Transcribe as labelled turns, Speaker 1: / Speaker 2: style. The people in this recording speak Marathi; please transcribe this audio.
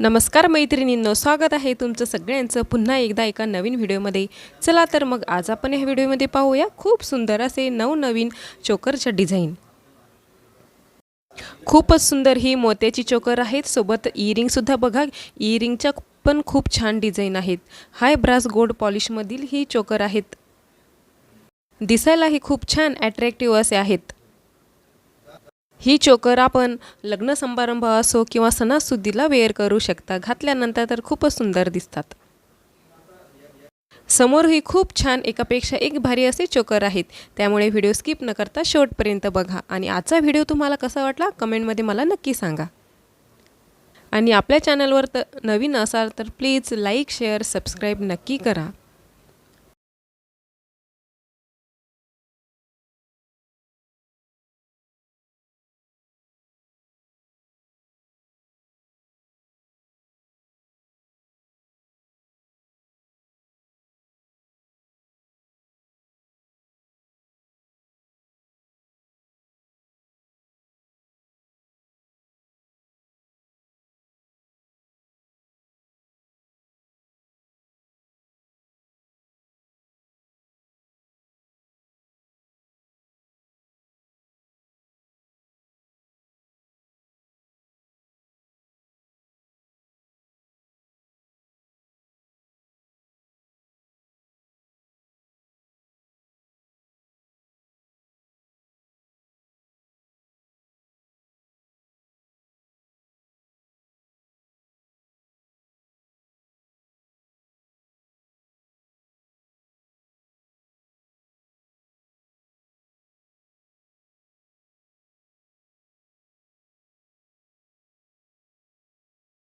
Speaker 1: नमस्कार मैत्रिणींनो स्वागत आहे तुमचं सगळ्यांचं पुन्हा एकदा एका नवीन व्हिडिओमध्ये. चला तर मग आज आपण ह्या व्हिडिओमध्ये पाहूया खूप सुंदर असे नवनवीन चोकरच्या डिझाईन. खूपच सुंदर ही मोत्याची चोकर आहेत सोबत इयरिंगसुद्धा बघा इयरिंगच्या पण खूप छान डिझाईन आहेत. हाय ब्रास गोल्ड पॉलिशमधील ही चोकर आहेत. दिसायलाही खूप छान ॲट्रॅक्टिव्ह असे आहेत. ही चोकर आपण लग्न समारंभ असो किंवा सणासुदीला वेअर करू शकता. घातल्यानंतर तर खूपच सुंदर दिसतात. समोर ही खूप छान एकापेक्षा एक भारी असे चोकर आहेत. त्यामुळे व्हिडिओ स्किप न करता शेवटपर्यंत बघा. आणि आजचा व्हिडिओ तुम्हाला कसा वाटला? कमेंटमध्ये मला नक्की सांगा. आणि आपल्या चॅनलवर तर नवीन असाल तर प्लीज लाईक शेअर सबस्क्राईब नक्की करा.